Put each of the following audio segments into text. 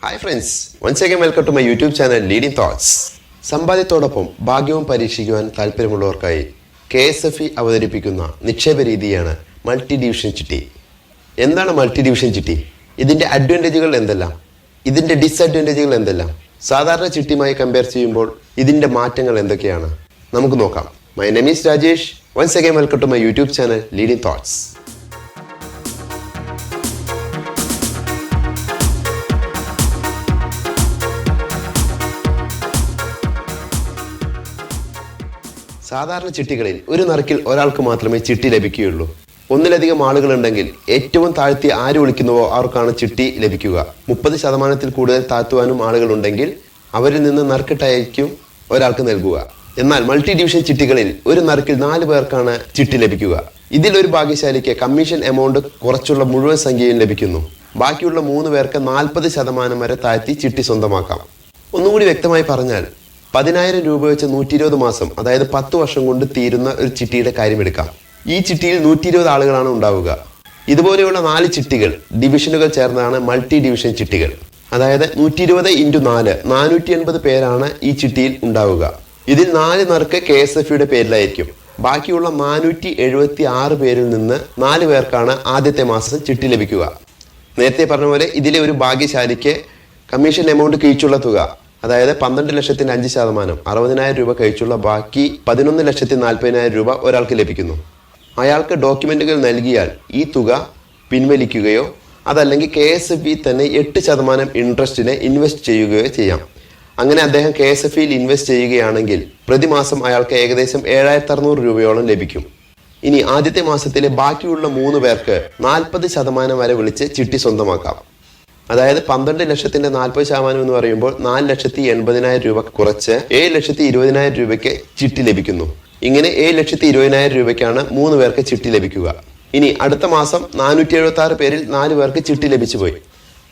Hi friends once again welcome to my YouTube channel leading thoughts സമ്പാദ്യത്തോടൊപ്പം ഭാഗ്യവും പരീക്ഷിക്കുവാൻ താല്പര്യമുള്ളവർക്കായി K S F E അവതരിപ്പിക്കുന്ന നിക്ഷേപ രീതിയാണ് മൾട്ടി ഡിവിഷൻ ചിട്ടി. എന്താണ് മൾട്ടി ഡിവിഷൻ ചിട്ടി? ഇതിന്റെ അഡ്വാന്റേജുകൾ എന്തെല്ലാം? ഇതിന്റെ ഡിസ്അഡ്വാന്റേജുകൾ എന്തെല്ലാം? സാധാരണ ചിട്ടിയുമായി കമ്പയർ ചെയ്യുമ്പോൾ ഇതിന്റെ മാറ്റങ്ങൾ എന്തൊക്കെയാണ്? നമുക്ക് നോക്കാം. My name is Rajesh once again welcome to my YouTube channel leading thoughts സാധാരണ ചിട്ടികളിൽ ഒരു നറുക്കിൽ ഒരാൾക്ക് മാത്രമേ ചിട്ടി ലഭിക്കുകയുള്ളൂ. ഒന്നിലധികം ആളുകളുണ്ടെങ്കിൽ ഏറ്റവും താഴ്ത്തി ആര് വിളിക്കുന്നുവോ അവർക്കാണ് ചിട്ടി ലഭിക്കുക. മുപ്പത് ശതമാനത്തിൽ കൂടുതൽ താഴ്ത്തുവാനും ആളുകളുണ്ടെങ്കിൽ അവരിൽ നിന്ന് നറുക്കിട്ടായിരിക്കും ഒരാൾക്ക് നൽകുക. എന്നാൽ മൾട്ടി ഡിവിഷൻ ചിട്ടികളിൽ ഒരു നറുക്കിൽ നാല് പേർക്കാണ് ചിട്ടി ലഭിക്കുക. ഇതിൽ ഒരു ഭാഗ്യശാലിക്ക് കമ്മീഷൻ എമൗണ്ട് കുറച്ചുള്ള മുഴുവൻ സംഖ്യയും ലഭിക്കുന്നു. ബാക്കിയുള്ള മൂന്ന് പേർക്ക് നാൽപ്പത് ശതമാനം വരെ താഴ്ത്തി ചിട്ടി സ്വന്തമാക്കാം. ഒന്നുകൂടി വ്യക്തമായി പറഞ്ഞാൽ പതിനായിരം രൂപ വെച്ച് നൂറ്റി ഇരുപത് മാസം അതായത് പത്ത് വർഷം കൊണ്ട് തീരുന്ന ഒരു ചിട്ടിയുടെ കാര്യം എടുക്കാം ഈ ചിട്ടിയിൽ നൂറ്റി ഇരുപത് ആളുകളാണ് ഉണ്ടാവുക. ഇതുപോലെയുള്ള നാല് ചിട്ടികൾ ഡിവിഷനുകൾ ചേർന്നതാണ് മൾട്ടി ഡിവിഷൻ ചിട്ടികൾ. അതായത് നൂറ്റി ഇരുപത് ഇന്റു നാല് നാനൂറ്റി എൺപത് പേരാണ് ഈ ചിട്ടിയിൽ ഉണ്ടാവുക. ഇതിൽ നാല് നറുക്ക് കെ എസ് എഫ് യുടെ പേരിലായിരിക്കും. ബാക്കിയുള്ള നാനൂറ്റി എഴുപത്തി ആറ് പേരിൽ നിന്ന് നാല് പേർക്കാണ് ആദ്യത്തെ മാസം ചിട്ടി ലഭിക്കുക. നേരത്തെ പറഞ്ഞ പോലെ ഇതിലെ ഒരു ഭാഗ്യശാലിക്ക് കമ്മീഷൻ എമൗണ്ട് കിഴിച്ചുള്ള തുക. അതായത് പന്ത്രണ്ട് ലക്ഷത്തിന് അഞ്ച് ശതമാനം അറുപതിനായിരം രൂപ കഴിച്ചുള്ള ബാക്കി പതിനൊന്ന് ലക്ഷത്തി നാൽപ്പതിനായിരം രൂപ ഒരാൾക്ക് ലഭിക്കുന്നു. അയാൾക്ക് ഡോക്യുമെന്റുകൾ നൽകിയാൽ ഈ തുക പിൻവലിക്കുകയോ അതല്ലെങ്കിൽ കെ എസ് എഫ് ഇ തന്നെ എട്ട് ശതമാനം ഇൻട്രസ്റ്റിനെ ഇൻവെസ്റ്റ് ചെയ്യുകയോ ചെയ്യാം. അങ്ങനെ അദ്ദേഹം കെ എസ് എഫ് ഇയിൽ ഇൻവെസ്റ്റ് ചെയ്യുകയാണെങ്കിൽ പ്രതിമാസം അയാൾക്ക് ഏകദേശം ഏഴായിരത്തി അറുന്നൂറ് രൂപയോളം ലഭിക്കും. ഇനി ആദ്യത്തെ മാസത്തിലെ ബാക്കിയുള്ള മൂന്ന് പേർക്ക് നാൽപ്പത് ശതമാനം വരെ വിളിച്ച് ചിട്ടി സ്വന്തമാക്കാം. അതായത് പന്ത്രണ്ട് ലക്ഷത്തിന്റെ നാൽപ്പത് ശതമാനം എന്ന് പറയുമ്പോൾ നാല് ലക്ഷത്തി എൺപതിനായിരം രൂപ കുറച്ച് ഏഴ് ലക്ഷത്തി ഇരുപതിനായിരം രൂപയ്ക്ക് ചിട്ടി ലഭിക്കുന്നു. ഇങ്ങനെ ഏഴ് ലക്ഷത്തി ഇരുപതിനായിരം രൂപയ്ക്കാണ് മൂന്ന് പേർക്ക് ചിട്ടി ലഭിക്കുക. ഇനി അടുത്ത മാസം നാനൂറ്റി എഴുപത്തി ആറ് പേരിൽ നാല് പേർക്ക് ചിട്ടി ലഭിച്ചുപോയി.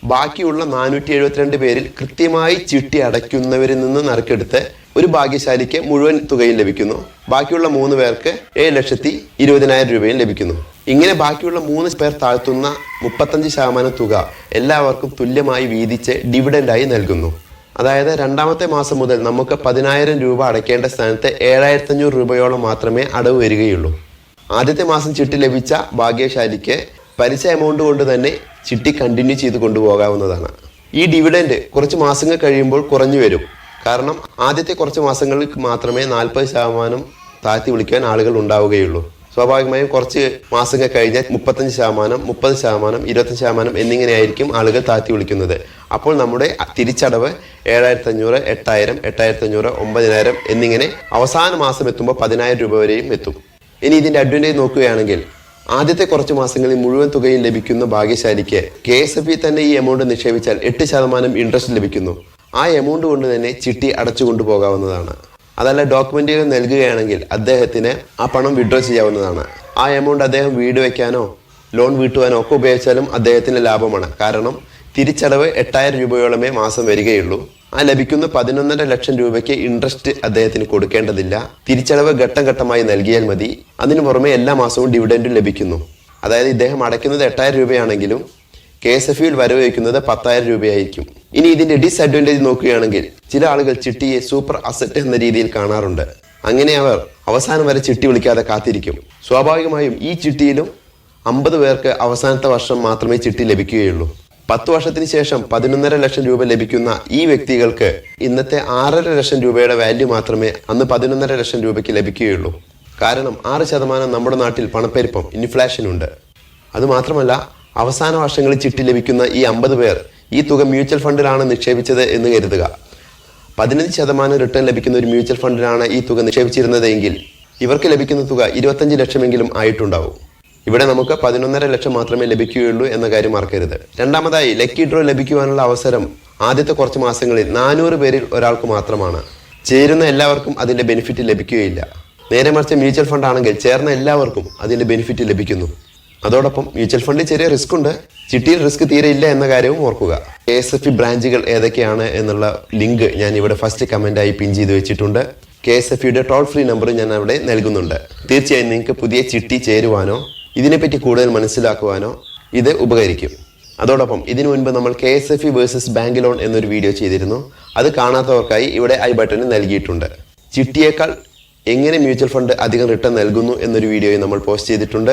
ബാക്കിയുള്ള നാനൂറ്റി എഴുപത്തിരണ്ട് പേരിൽ കൃത്യമായി ചിട്ടി അടയ്ക്കുന്നവരിൽ നിന്ന് നറുക്കെടുത്ത് ഒരു ഭാഗ്യശാലിക്ക് മുഴുവൻ തുകയും ലഭിക്കുന്നു. ബാക്കിയുള്ള മൂന്ന് പേർക്ക് ഏഴ് ലക്ഷത്തി ഇരുപതിനായിരം രൂപയും ലഭിക്കുന്നു. ഇങ്ങനെ ബാക്കിയുള്ള മൂന്ന് പേർ താഴ്ത്തുന്ന മുപ്പത്തഞ്ച് ശതമാനം തുക എല്ലാവർക്കും തുല്യമായി വീതിച്ച് ഡിവിഡൻഡായി നൽകുന്നു. അതായത് രണ്ടാമത്തെ മാസം മുതൽ നമുക്ക് പതിനായിരം രൂപ അടയ്ക്കേണ്ട സ്ഥാനത്ത് ഏഴായിരത്തഞ്ഞൂറ് രൂപയോളം മാത്രമേ അടവ് വരികയുള്ളൂ. ആദ്യത്തെ മാസം ചിട്ടി ലഭിച്ച ഭാഗ്യശാലിക്ക് പലിശ എമൗണ്ട് കൊണ്ട് തന്നെ ചിട്ടി കണ്ടിന്യൂ ചെയ്ത് കൊണ്ടുപോകാവുന്നതാണ്. ഈ ഡിവിഡൻഡ് കുറച്ച് മാസങ്ങൾ കഴിയുമ്പോൾ കുറഞ്ഞു വരും. കാരണം ആദ്യത്തെ കുറച്ച് മാസങ്ങളിൽ മാത്രമേ നാൽപ്പത് ശതമാനം താഴ്ത്തി വിളിക്കാൻ ആളുകൾ ഉണ്ടാവുകയുള്ളൂ. സ്വാഭാവികമായും കുറച്ച് മാസങ്ങൾ കഴിഞ്ഞാൽ മുപ്പത്തഞ്ച് ശതമാനം മുപ്പത് ശതമാനം ഇരുപത്തഞ്ച് ശതമാനം എന്നിങ്ങനെയായിരിക്കും ആളുകൾ താഴ്ത്തി വിളിക്കുന്നത്. അപ്പോൾ നമ്മുടെ തിരിച്ചടവ് ഏഴായിരത്തി അഞ്ഞൂറ് എട്ടായിരം എട്ടായിരത്തി അഞ്ഞൂറ് ഒമ്പതിനായിരം എന്നിങ്ങനെ അവസാന മാസം എത്തുമ്പോൾ പതിനായിരം രൂപ വരെയും എത്തും. ഇനി ഇതിന്റെ അഡ്വാന്റേജ് നോക്കുകയാണെങ്കിൽ ആദ്യത്തെ കുറച്ച് മാസങ്ങളിൽ മുഴുവൻ തുകയും ലഭിക്കുന്ന ഭാഗ്യശാലിക്ക് കെ എസ് എഫ് തന്നെ ഈ എമൗണ്ട് നിക്ഷേപിച്ചാൽ എട്ട് ശതമാനം ഇൻട്രസ്റ്റ് ലഭിക്കുന്നു. ആ എമൗണ്ട് കൊണ്ട് തന്നെ ചിട്ടി അടച്ചു കൊണ്ടുപോകാവുന്നതാണ്. അതല്ല ഡോക്യുമെന്റുകൾ നൽകുകയാണെങ്കിൽ അദ്ദേഹത്തിന് ആ പണം വിഡ്രോ ചെയ്യാവുന്നതാണ്. ആ എമൗണ്ട് അദ്ദേഹം വീട് വെക്കാനോ ലോൺ വീട്ടുവാനോ ഒക്കെ ഉപയോഗിച്ചാലും അദ്ദേഹത്തിന് ലാഭമാണ്. കാരണം തിരിച്ചടവ് എട്ടായിരം രൂപയോളമേ മാസം വരികയുള്ളൂ. ആ ലഭിക്കുന്ന പതിനൊന്നര ലക്ഷം രൂപയ്ക്ക് ഇൻട്രസ്റ്റ് അദ്ദേഹത്തിന് കൊടുക്കേണ്ടതില്ല. തിരിച്ചടവ് ഘട്ടം ഘട്ടമായി നൽകിയാൽ മതി. അതിനു പുറമെ എല്ലാ മാസവും ഡിവിഡൻഡും ലഭിക്കുന്നു. അതായത് ഇദ്ദേഹം അടയ്ക്കുന്നത് എട്ടായിരം രൂപയാണെങ്കിലും കെ എസ് എഫ് യുൽ വരവ് വയ്ക്കുന്നത് പത്തായിരം രൂപയായിരിക്കും. ഇനി ഇതിന്റെ ഡിസ്അഡ്വാന്റേജ് നോക്കുകയാണെങ്കിൽ ചില ആളുകൾ ചിട്ടിയെ സൂപ്പർ അസറ്റ് എന്ന രീതിയിൽ കാണാറുണ്ട്. അങ്ങനെ അവർ അവസാനം വരെ ചിട്ടി വിളിക്കാതെ കാത്തിരിക്കും. സ്വാഭാവികമായും ഈ ചിട്ടിയിലും അമ്പത് പേർക്ക് അവസാനത്തെ വർഷം മാത്രമേ ചിട്ടി ലഭിക്കുകയുള്ളൂ. പത്ത് വർഷത്തിന് ശേഷം പതിനൊന്നര ലക്ഷം രൂപ ലഭിക്കുന്ന ഈ വ്യക്തികൾക്ക് ഇന്നത്തെ ആറര ലക്ഷം രൂപയുടെ വാല്യൂ മാത്രമേ അന്ന് പതിനൊന്നര ലക്ഷം രൂപയ്ക്ക് ലഭിക്കുകയുള്ളൂ. കാരണം ആറ് ശതമാനം നമ്മുടെ നാട്ടിൽ പണപ്പെരുപ്പം ഇൻഫ്ലേഷൻ ഉണ്ട്. അതുമാത്രമല്ല അവസാന വർഷങ്ങളിൽ ചിട്ടി ലഭിക്കുന്ന ഈ അമ്പത് പേർ ഈ തുക മ്യൂച്വൽ ഫണ്ടിലാണ് നിക്ഷേപിച്ചത് എന്ന് കരുതുക. പതിനഞ്ച് ശതമാനം റിട്ടേൺ ലഭിക്കുന്ന ഒരു മ്യൂച്വൽ ഫണ്ടിലാണ് ഈ തുക നിക്ഷേപിച്ചിരുന്നതെങ്കിൽ ഇവർക്ക് ലഭിക്കുന്ന തുക ഇരുപത്തഞ്ച് ലക്ഷമെങ്കിലും ആയിട്ടുണ്ടാവും. ഇവിടെ നമുക്ക് പതിനൊന്നര ലക്ഷം മാത്രമേ ലഭിക്കുകയുള്ളൂ എന്ന കാര്യം മറക്കരുത്. രണ്ടാമതായി ലക്കി ഡ്രോ ലഭിക്കുവാനുള്ള അവസരം ആദ്യത്തെ കുറച്ച് മാസങ്ങളിൽ നാനൂറ് പേരിൽ ഒരാൾക്ക് മാത്രമാണ്. ചേരുന്ന എല്ലാവർക്കും അതിന്റെ ബെനിഫിറ്റ് ലഭിക്കുകയില്ല. നേരെ മറിച്ച് മ്യൂച്വൽ ഫണ്ട് ആണെങ്കിൽ ചേർന്ന എല്ലാവർക്കും അതിന്റെ ബെനിഫിറ്റ് ലഭിക്കുന്നു. അതോടൊപ്പം മ്യൂച്വൽ ഫണ്ടിൽ ചെറിയ റിസ്ക് ഉണ്ട്. ചിട്ടിയിൽ റിസ്ക് തീരെ ഇല്ല എന്ന കാര്യവും ഓർക്കുക. കെ എസ് എഫ് ബ്രാഞ്ചുകൾ ഏതൊക്കെയാണ് എന്നുള്ള ലിങ്ക് ഞാൻ ഇവിടെ ഫസ്റ്റ് കമന്റായി പിൻ ചെയ്ത് വെച്ചിട്ടുണ്ട്. K S F toll free number ഞാൻ അവിടെ നൽകുന്നുണ്ട്. തീർച്ചയായും നിങ്ങൾക്ക് പുതിയ ചിട്ടി ചേരുവാനോ ഇതിനെപ്പറ്റി കൂടുതൽ മനസ്സിലാക്കുവാനോ ഇത് ഉപകരിക്കും. അതോടൊപ്പം ഇതിനു മുൻപ് നമ്മൾ K S F E versus bank loan എന്നൊരു വീഡിയോ ചെയ്തിരുന്നു. അത് കാണാത്തവർക്കായി ഇവിടെ ഐ ബട്ടന് നൽകിയിട്ടുണ്ട്. ചിട്ടിയേക്കാൾ എങ്ങനെ മ്യൂച്വൽ ഫണ്ട് അധികം റിട്ടേൺ നൽകുന്നു എന്നൊരു വീഡിയോയും നമ്മൾ പോസ്റ്റ് ചെയ്തിട്ടുണ്ട്.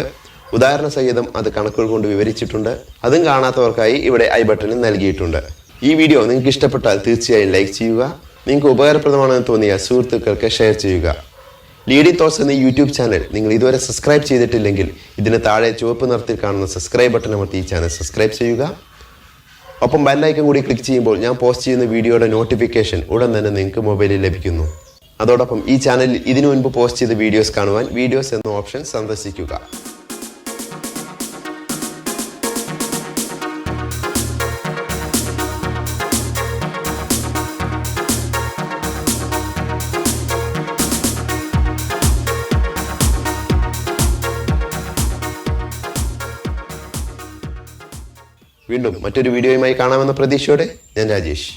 ഉദാഹരണ സഹിതം അത് കണക്കുകൾ കൊണ്ട് വിവരിച്ചിട്ടുണ്ട്. അതും കാണാത്തവർക്കായി ഇവിടെ ഐ ബട്ടണിൽ നൽകിയിട്ടുണ്ട്. ഈ വീഡിയോ നിങ്ങൾക്ക് ഇഷ്ടപ്പെട്ടാൽ തീർച്ചയായും ലൈക്ക് ചെയ്യുക. നിങ്ങൾക്ക് ഉപകാരപ്രദമാണെന്ന് തോന്നിയ സുഹൃത്തുക്കൾക്ക് ഷെയർ ചെയ്യുക. ലീഡിംഗ് തോട്ട്സ് എന്ന യൂട്യൂബ് ചാനൽ നിങ്ങൾ ഇതുവരെ സബ്സ്ക്രൈബ് ചെയ്തിട്ടില്ലെങ്കിൽ ഇതിന് താഴെ ചുവപ്പ് നിറത്തിൽ കാണുന്ന സബ്സ്ക്രൈബ് ബട്ടൺ അമർത്തി ഈ ചാനൽ സബ്സ്ക്രൈബ് ചെയ്യുക. ഒപ്പം ബെല്ലൈക്കൺ കൂടി ക്ലിക്ക് ചെയ്യുമ്പോൾ ഞാൻ പോസ്റ്റ് ചെയ്യുന്ന വീഡിയോയുടെ നോട്ടിഫിക്കേഷൻ ഉടൻ തന്നെ നിങ്ങൾക്ക് മൊബൈലിൽ ലഭിക്കുന്നു. അതോടൊപ്പം ഈ ചാനലിൽ ഇതിനു മുൻപ് പോസ്റ്റ് ചെയ്ത വീഡിയോസ് കാണുവാൻ വീഡിയോസ് എന്ന ഓപ്ഷൻ സന്ദർശിക്കുക. വീണ്ടും മറ്റൊരു വീഡിയോയുമായി കാണാമെന്ന പ്രതീക്ഷയോടെ ഞാൻ രാജേഷ്